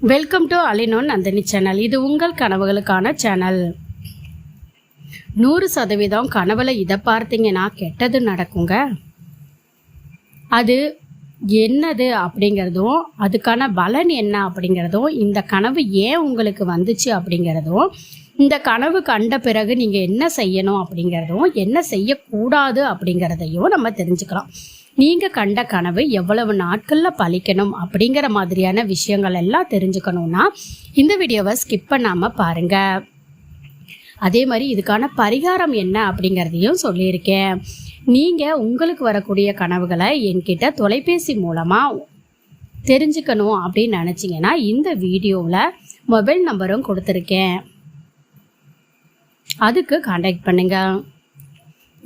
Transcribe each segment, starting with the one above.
Welcome to அலினோன் Nandini channel இது உங்கள் கனவுகளுக்கான சேனல் நூறு சதவீதம் கனவுல இதை பார்த்தீங்கன்னா கெட்டது நடக்குங்க. அது என்னது அப்படிங்கிறதும் அதுக்கான பலன் என்ன அப்படிங்கிறதும் இந்த கனவு ஏன் உங்களுக்கு வந்துச்சு அப்படிங்கிறதும் இந்த கனவு கண்ட பிறகு நீங்கள் என்ன செய்யணும் அப்படிங்கிறதும் என்ன செய்யக்கூடாது அப்படிங்கிறதையும் நம்ம தெரிஞ்சுக்கலாம். நீங்கள் கண்ட கனவு எவ்வளவு நாட்களில் பழிக்கணும் அப்படிங்கிற மாதிரியான விஷயங்கள் எல்லாம் தெரிஞ்சுக்கணும்னா இந்த வீடியோவை ஸ்கிப் பண்ணாமல் பாருங்கள் அதே மாதிரி இதுக்கான பரிகாரம் என்ன அப்படிங்கிறதையும் சொல்லியிருக்கேன். நீங்கள் உங்களுக்கு வரக்கூடிய கனவுகளை என்கிட்ட தொலைபேசி மூலமாக தெரிஞ்சுக்கணும் அப்படின்னு நினச்சிங்கன்னா இந்த வீடியோவில் மொபைல் நம்பரும் கொடுத்துருக்கேன். அதுக்கு காண்டாக்ட் பண்ணுங்கள்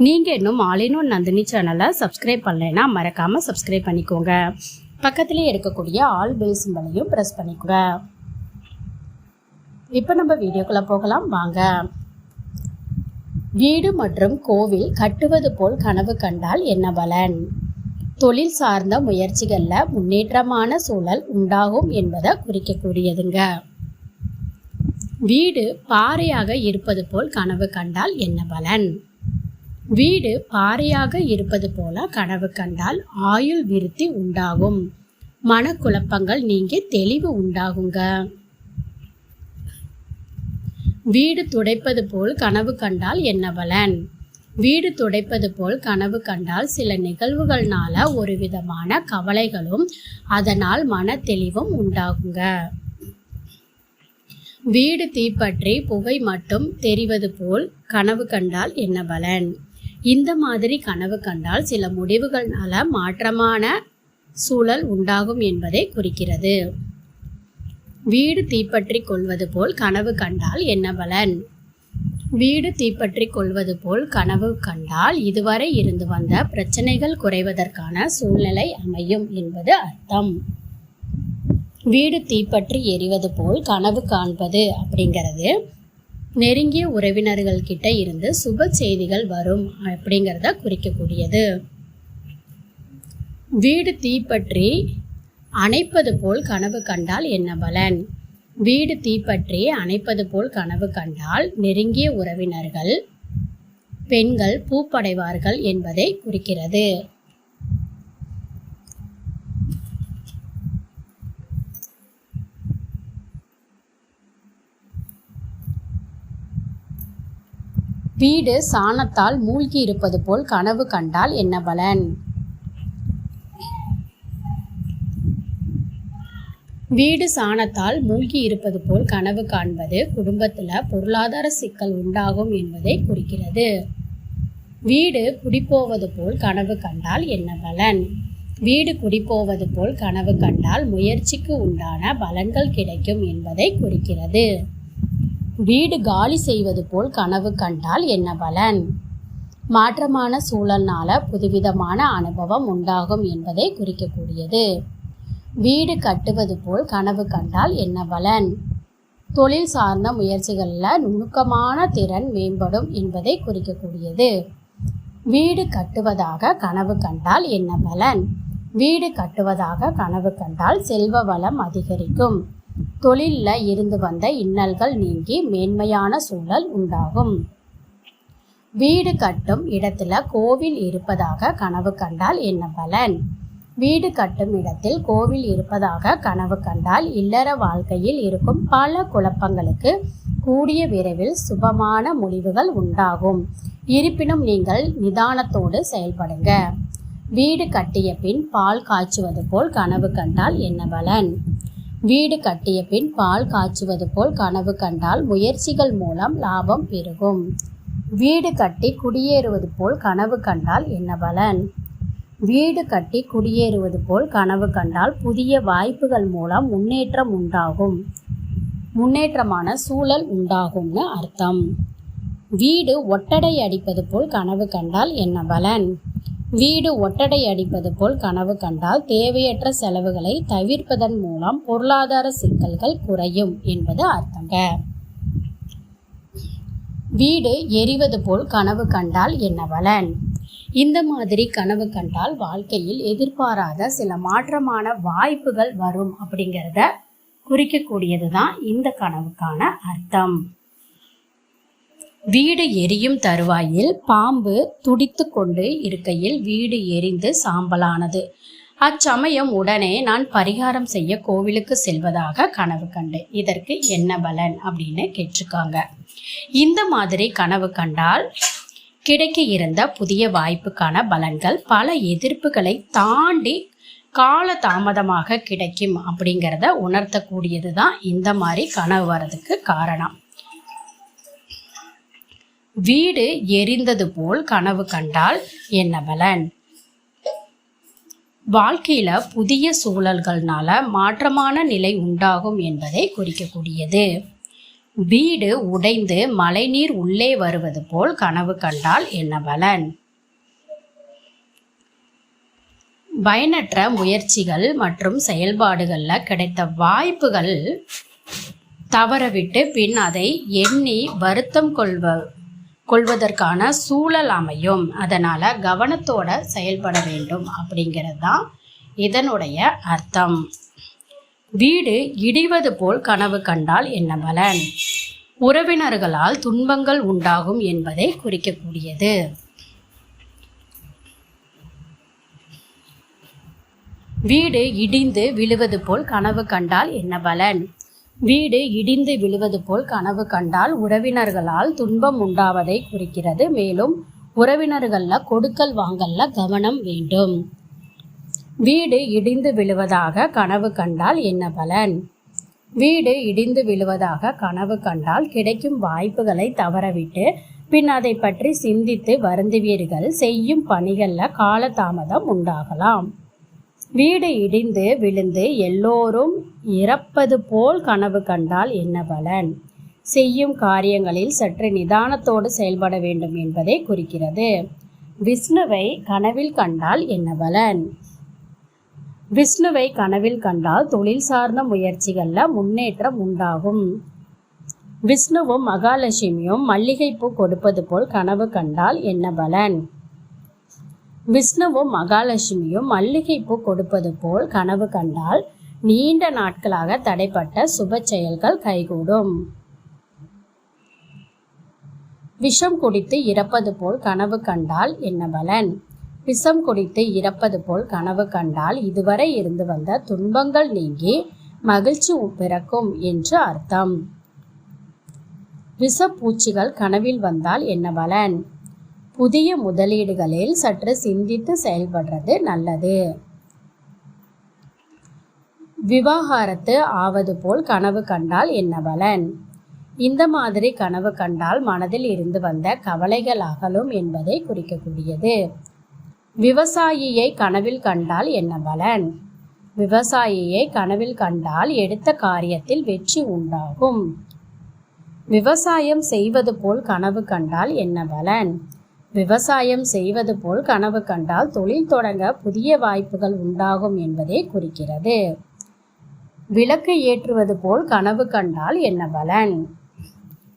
நீங்கள் இன்னும் ஆலினோ நந்தினி சேனலை சப்ஸ்கிரைப் பண்ணலைன்னா மறக்காமல் சப்ஸ்கிரைப் பண்ணிக்கோங்க. பக்கத்துலேயே இருக்கக்கூடிய ஆல் பெல் சிம்பலையும் ப்ரெஸ் பண்ணிக்கோங்க. இப்போ நம்ம வீடியோக்குள்ளே போகலாம். வாங்க. வீடு மற்றும் கோவில் கட்டுவது போல் கனவு கண்டால் என்ன பலன்? தொழில் சார்ந்த முயற்சிகளில் முன்னேற்றமான சூழல் உண்டாகும் என்பதை குறிக்கக்கூடியதுங்க. வீடு பாறையாக இருப்பது போல் கனவு கண்டால் என்ன பலன்? வீடு பாறையாக இருப்பது போல கனவு கண்டால் ஆயுள் விருத்தி உண்டாகும். மனக்குழப்பங்கள் நீங்கி தெளிவு உண்டாகுங்க. வீடு துடைப்பது போல் கனவு கண்டால் என்ன பலன்? வீடு துடைப்பது போல் கனவு கண்டால் சில நிகழ்வுகள்னால ஒரு விதமான கவலைகளும் அதனால் மன தெளிவும் உண்டாகுங்க. வீடு தீப்பற்றி புகை மட்டும் தெரிவது போல் கனவு கண்டால் என்ன பலன்? இந்த மாதிரி கனவு கண்டால் சில முடிவுகள்னால மாற்றமான சூழல் உண்டாகும் என்பதை குறிக்கிறது. வீடு தீப்பற்றி கொள்வது போல் கனவு கண்டால் என்ன பலன்? வீடு தீப்பற்றி கொள்வது போல் கனவு கண்டால் இதுவரை இருந்து வந்த பிரச்சனைகள் குறைவதற்கான சூழ்நிலை அமையும் என்பது அர்த்தம். வீடு தீப்பற்றி எரிவது போல் கனவு காண்பது அப்படிங்கிறது. நெருங்கிய உறவினர்கள் கிட்ட இருந்து சுப செய்திகள் வரும் அப்படிங்கிறத குறிக்கக்கூடியது. வீடு தீப்பற்றி அணைப்பது போல் கனவு கண்டால் என்ன பலன்? வீடு தீப்பற்றி அணைப்பது போல் கனவு கண்டால் நெருங்கிய உறவினர்கள் பெண்கள் பூப்படைவார்கள் என்பதை குறிக்கிறது. வீடு சாணத்தால் மூழ்கி இருப்பது போல் கனவு கண்டால் என்ன பலன்? வீடு சாணத்தால் மூழ்கி இருப்பது போல் கனவு காண்பது குடும்பத்தில் பொருளாதார சிக்கல் உண்டாகும் என்பதை குறிக்கிறது. வீடு குடிப்போவது போல் கனவு கண்டால் என்ன பலன்? வீடு குடிப்போவது போல் கனவு கண்டால் முயற்சிக்கு உண்டான பலன்கள் கிடைக்கும் என்பதை குறிக்கிறது. வீடு காலி செய்வது போல் கனவு கண்டால் என்ன பலன்? மாற்றமான சூழல்னால புதுவிதமான அனுபவம் உண்டாகும் என்பதை குறிக்கக்கூடியது. வீடு கட்டுவது போல் கனவு கண்டால் என்ன பலன்? தொழில் சார்ந்த முயற்சிகளில் நுணுக்கமான திறன் மேம்படும் என்பதை குறிக்கக்கூடியது. வீடு கட்டுவதாக கனவு கண்டால் என்ன பலன்? வீடு கட்டுவதாக கனவு கண்டால் செல்வ வளம் அதிகரிக்கும். தொழிலில் இருந்து வந்த இன்னல்கள் நீங்கி மேன்மையான சூழல் உண்டாகும். வீடு கட்டும் இடத்துல கோவில் இருப்பதாக கனவு கண்டால் என்ன பலன்? வீடு கட்டும் இடத்தில் கோவில் இருப்பதாக கனவு கண்டால் இல்லற வாழ்க்கையில் இருக்கும் பல குழப்பங்களுக்கு கூடிய விரைவில் சுபமான முடிவுகள் உண்டாகும். இருப்பினும் நீங்கள் நிதானத்தோடு செயல்படுங்க. வீடு கட்டிய பின் பால் காய்ச்சுவது போல் கனவு கண்டால் என்ன பலன்? வீடு கட்டிய பின் பால் காய்ச்சுவது போல் கனவு கண்டால் முயற்சிகள் மூலம் லாபம் பெருகும். வீடு கட்டி குடியேறுவது போல் கனவு கண்டால் என்ன பலன்? வீடு கட்டி குடியேறுவது போல் கனவு கண்டால் புதிய வாய்ப்புகள் மூலம் முன்னேற்றம் உண்டாகும். முன்னேற்றமான சூழல் உண்டாகும்னு அர்த்தம். வீடு ஒட்டடை அடிப்பது போல் கனவு கண்டால் என்ன பலன்? வீடு ஒட்டடை அடிப்பது போல் கனவு கண்டால் தேவையற்ற செலவுகளை தவிர்ப்பதன் மூலம் பொருளாதார சிக்கல்கள் குறையும் என்பது அர்த்தங்க. வீடு எரிவது போல் கனவு கண்டால் என்ன பலன்? இந்த மாதிரி கனவு கண்டால் வாழ்க்கையில் எதிர்பாராத சில மாற்றமான வாய்ப்புகள் வரும் அப்படிங்கிறத குறிக்கக்கூடியது தான் இந்த கனவுக்கான அர்த்தம். வீடு எரியும் தருவாயில் பாம்பு துடித்து கொண்டு இருக்கையில் வீடு எரிந்து சாம்பலானது. அச்சமயம் உடனே நான் பரிகாரம் செய்ய கோவிலுக்கு செல்வதாக கனவு கண்டேன் இதற்கு என்ன பலன் அப்படின்னு கேட்டிருக்காங்க. இந்த மாதிரி கனவு கண்டால் கிடைக்க இருந்த புதிய வாய்ப்புக்கான பலன்கள் பல எதிர்ப்புகளை தாண்டி கால தாமதமாக கிடைக்கும் அப்படிங்கிறத உணர்த்தக்கூடியது தான் இந்த மாதிரி கனவு வர்றதுக்கு காரணம். வீடு எரிந்தது போல் கனவு கண்டால் என்ன பலன்? வாழ்க்கையில புதிய சூழல்கள்னால மாற்றமான நிலை உண்டாகும் என்பதை குறிக்கக்கூடியது. வீடு உடைந்து மழைநீர் உள்ளே வருவது போல் கனவு கண்டால் என்ன பலன்? பயனற்ற முயற்சிகள் மற்றும் செயல்பாடுகளில் கிடைத்த வாய்ப்புகள் தவறவிட்டு பின் அதை எண்ணி வருத்தம் கொள்வ கொள்வதற்கான சூழல் அமையும். அதனால் கவனத்தோட செயல்பட வேண்டும் அப்படிங்கிறது தான் இதனுடைய அர்த்தம். வீடு இடிவது போல் கனவு கண்டால் என்ன பலன்? உறவினர்களால் துன்பங்கள் உண்டாகும் என்பதை குறிக்கக்கூடியது. வீடு இடிந்து விழுவது போல் கனவு கண்டால் என்ன பலன்? வீடு இடிந்து விழுவது போல் கனவு கண்டால் உறவினர்களால் துன்பம் உண்டாவதை குறிக்கிறது. மேலும் உறவினர்கள்ல கொடுக்கல் வாங்கல்ல கவனம் வேண்டும். வீடு இடிந்து விழுவதாக கனவு கண்டால் என்ன பலன்? வீடு இடிந்து விழுவதாக கனவு கண்டால் கிடைக்கும் வாய்ப்புகளை தவறவிட்டு பின் அதை பற்றி சிந்தித்து வருந்துவீர்கள். செய்யும் பணிகளில் காலதாமதம் உண்டாகலாம். வீடு இடிந்து விழுந்து எல்லோரும் இறப்பது போல் கனவு கண்டால் என்ன பலன்? செய்யும் காரியங்களில் சற்று நிதானத்தோடு செயல்பட வேண்டும் என்பதை குறிக்கிறது. விஷ்ணுவை கனவில் கண்டால் என்ன பலன்? விஷ்ணுவை கனவில் கண்டால் தொழில் சார்ந்த முயற்சிகளில் முன்னேற்றம் உண்டாகும். விஷ்ணுவும் மகாலட்சுமியும் மல்லிகைப்பூ கொடுப்பது போல் கனவு கண்டால் என்ன பலன்? விஷ்ணுவும் மகாலட்சுமியும் மல்லிகைப்பூ கொடுப்பது போல் கனவு கண்டால் நீண்ட நாட்களாக தடைப்பட்ட சுப செயல்கள் கைகூடும். விஷம் குடித்து இறப்பது போல் கனவு கண்டால் என்ன பலன்? விஷம் குடித்து இறப்பது போல் கனவு கண்டால் இதுவரை இருந்து வந்த துன்பங்கள் நீங்கி மகிழ்ச்சி பிறக்கும் என்று அர்த்தம். விஷப்பூச்சிகள் கனவில் வந்தால் என்ன பலன்? புதிய முதலீடுகளில் சற்று சிந்தித்து செயல்படுறது நல்லது. விவாகரத்து ஆவது போல் கனவு கண்டால் என்ன பலன்? இந்த மாதிரி கனவு கண்டால் மனதில் இருந்து வந்த கவலைகள் அகலும் என்பதை குறிக்கக்கூடியது. விவசாயியை கனவில் கண்டால் என்ன பலன்? விவசாயியை கனவில் கண்டால் எடுத்த காரியத்தில் வெற்றி உண்டாகும். விவசாயம் செய்வது போல் கனவு கண்டால் என்ன பலன்? விவசாயம் செய்வது போல் கனவு கண்டால் தொழில் தொடங்க புதிய வாய்ப்புகள் உண்டாகும் என்பதை குறிக்கிறது. விளக்கு ஏற்றுவது போல் கனவு கண்டால் என்ன பலன்?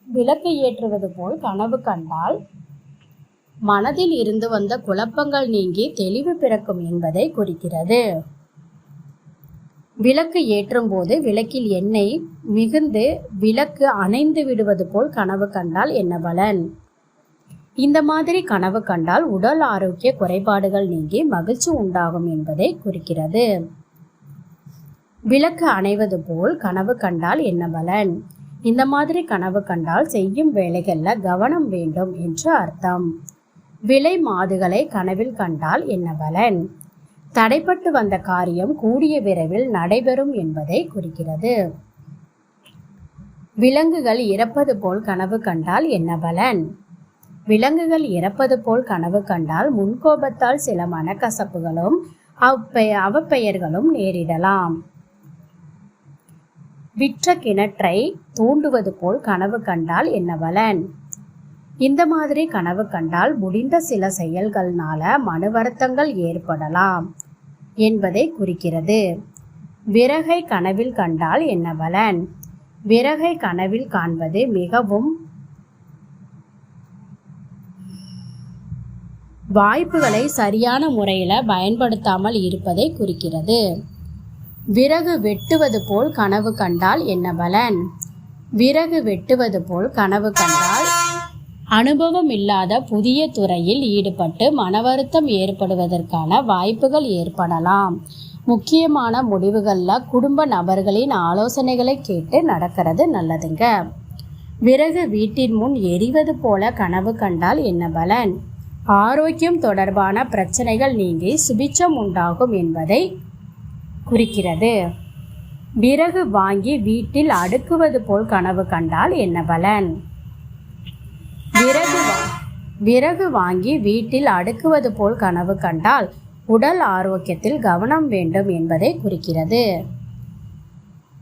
விளக்கு ஏற்றுவது போல் கனவு கண்டால் மனதில் இருந்து வந்த குழப்பங்கள் நீங்கி தெளிவு பிறக்கும் என்பதை குறிக்கிறது. விளக்கு ஏற்றும் போது விளக்கில் எண்ணெய் மிகுந்து விளக்கு அணைந்து விடுவது போல் கனவு கண்டால் என்ன பலன்? இந்த மாதிரி கனவு கண்டால் உடல் ஆரோக்கிய குறைபாடுகள் நீங்கி மகிழ்ச்சி உண்டாகும் என்பதை குறிக்கிறது. விளக்கு அணைவது போல் கனவு கண்டால் என்ன பலன்? இந்த மாதிரி கனவு கண்டால் செய்யும் வேலைகளில் கவனம் வேண்டும் என்று அர்த்தம். விலை மாதுகளை கனவில் கண்டால் என்ன பலன்? தடைப்பட்டு வந்த காரியம் கூடிய விரைவில் நடைபெறும் என்பதை குறிக்கிறது. விலங்குகள் இறப்பது போல் கனவு கண்டால் என்ன பலன்? விலங்குகள் இறப்பது போல் கனவு கண்டால் முன்கோபத்தால் சில மனக்கசப்புகளும் அவ்வெ அவப்பெயர்களும் நேரிடலாம். விற்ற கிணற்றை தூண்டுவது போல் கனவு கண்டால் என்ன பலன்? இந்த மாதிரி கனவு கண்டால் முடிந்த சில செயல்கள்னால மன வருத்தங்கள் ஏற்படலாம் என்பதை குறிக்கிறது. விறகை கனவில் கண்டால் என்ன பலன்? விறகை கனவில் காண்பது மிகவும் வாய்ப்புகளை சரியான முறையில் பயன்படுத்தாமல் இருப்பதை குறிக்கிறது. விறகு வெட்டுவது போல் கனவு கண்டால் என்ன பலன்? விறகு வெட்டுவது போல் கனவு கண்டால் அனுபவம் இல்லாத புதிய துறையில் ஈடுபட்டு மனவருத்தம் ஏற்படுவதற்கான வாய்ப்புகள் ஏற்படலாம். முக்கியமான முடிவுகளில் குடும்ப நபர்களின் ஆலோசனைகளை கேட்டு நடக்கிறது நல்லதுங்க. விறகு வீட்டின் முன் எரிவது போல கனவு கண்டால் என்ன பலன்? ஆரோக்கியம் தொடர்பான பிரச்சனைகள் நீங்கி சுபிச்சம் உண்டாகும் என்பதை குறிக்கிறது. விறகு வாங்கி வீட்டில் அடுக்குவது போல் கனவு கண்டால் என்ன பலன்? விறகு விறகு வாங்கி வீட்டில் அடுக்குவது போல் கனவு கண்டால் உடல் ஆரோக்கியத்தில் கவனம் வேண்டும் என்பதை குறிக்கிறது.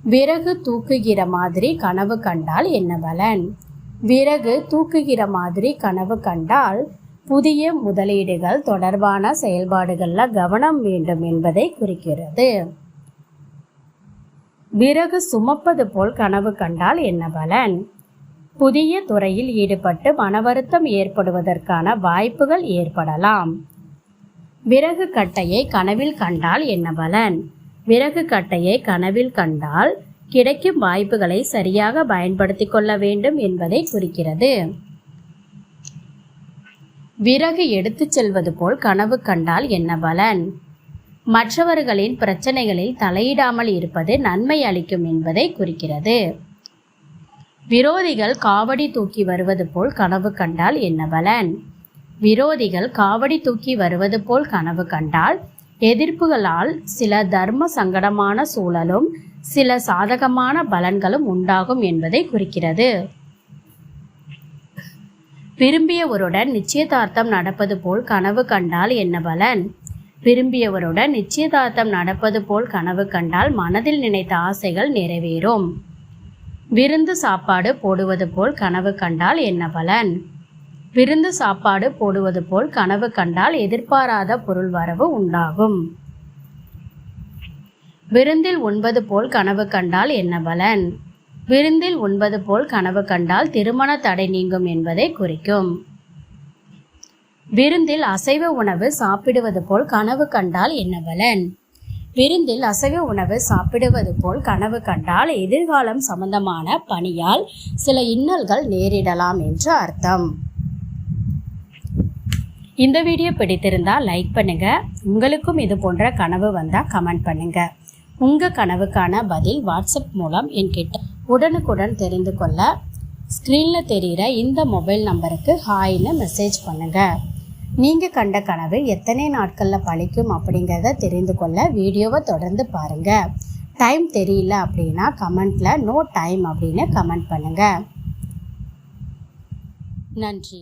விறகு தூக்குகிற மாதிரி கனவு கண்டால் என்ன பலன்? விறகு தூக்குகிற மாதிரி கனவு கண்டால் புதிய முதலீடுகள் தொடர்பான செயல்பாடுகளில் கவனம் வேண்டும் என்பதை குறிக்கிறது. விறகு சுமப்பது போல் கனவு கண்டால் என்ன பலன்? புதிய துறையில் ஈடுபட்டு மனவருத்தம் ஏற்படுவதற்கான வாய்ப்புகள் ஏற்படலாம். விறகு கட்டையை கனவில் கண்டால் என்ன பலன்? விறகு கட்டையை கனவில் கண்டால் கிடைக்கும் வாய்ப்புகளை சரியாக பயன்படுத்திக் கொள்ள வேண்டும் என்பதை குறிக்கிறது. விறகு எடுத்துச் செல்வது போல் கனவு கண்டால் என்ன பலன்? மற்றவர்களின் பிரச்சனைகளில் தலையிடாமல் இருப்பது நன்மை அளிக்கும் என்பதை குறிக்கிறது. விரோதிகள் காவடி தூக்கி வருவது போல் கனவு கண்டால் என்ன பலன்? விரோதிகள் காவடி தூக்கி வருவது போல் கனவு கண்டால் எதிர்ப்புகளால் சில தர்ம சங்கடமான சூழலும் சில சாதகமான பலன்களும் உண்டாகும் என்பதை குறிக்கிறது. விரும்பியவருடன் நிச்சயதார்த்தம் நடப்பது போல் கனவு கண்டால் என்ன பலன்? விரும்பியவருடன் நிச்சயதார்த்தம் நடப்பது போல் கனவு கண்டால் மனதில் நினைத்த ஆசைகள் நிறைவேறும். விருந்து சாப்பாடு போடுவது போல் கனவு கண்டால் என்ன பலன்? விருந்து சாப்பாடு போடுவது போல் கனவு கண்டால் எதிர்பாராத பொருள் வரவு உண்டாகும். விருந்தில் உண்பது போல் கனவு கண்டால் என்ன பலன்? விருந்தில் உண்பது போல் கனவு கண்டால் திருமண தடை நீங்கும் என்பதை குறிக்கும். விருந்தில் அசைவ உணவு சாப்பிடுவது போல் கனவு கண்டால் என்ன பலன்? விருந்தில் அசைவ உணவு சாப்பிடுவது போல் கனவு கண்டால் எதிர்காலம் சம்பந்தமான பணியால் சில இன்னல்கள் நேரிடலாம் என்று அர்த்தம். இந்த வீடியோ பிடித்திருந்தால் லைக் பண்ணுங்க. உங்களுக்கும் இது போன்ற கனவு வந்தால் கமெண்ட் பண்ணுங்க. உங்கள் கனவுக்கான பதில் வாட்ஸ்அப் மூலம் என்கிட்ட உடனுக்குடன் தெரிந்து கொள்ள ஸ்க்ரீனில் தெரிகிற இந்த மொபைல் நம்பருக்கு ஹாய்னு மெசேஜ் பண்ணுங்கள் நீங்கள் கண்ட கனவு எத்தனை நாட்களில் பழிக்கும் அப்படிங்கிறத தெரிந்து கொள்ள வீடியோவை தொடர்ந்து பாருங்கள் டைம் தெரியல அப்படின்னா கமெண்ட்டில் நோ டைம் அப்படின்னு கமெண்ட் பண்ணுங்கள் நன்றி.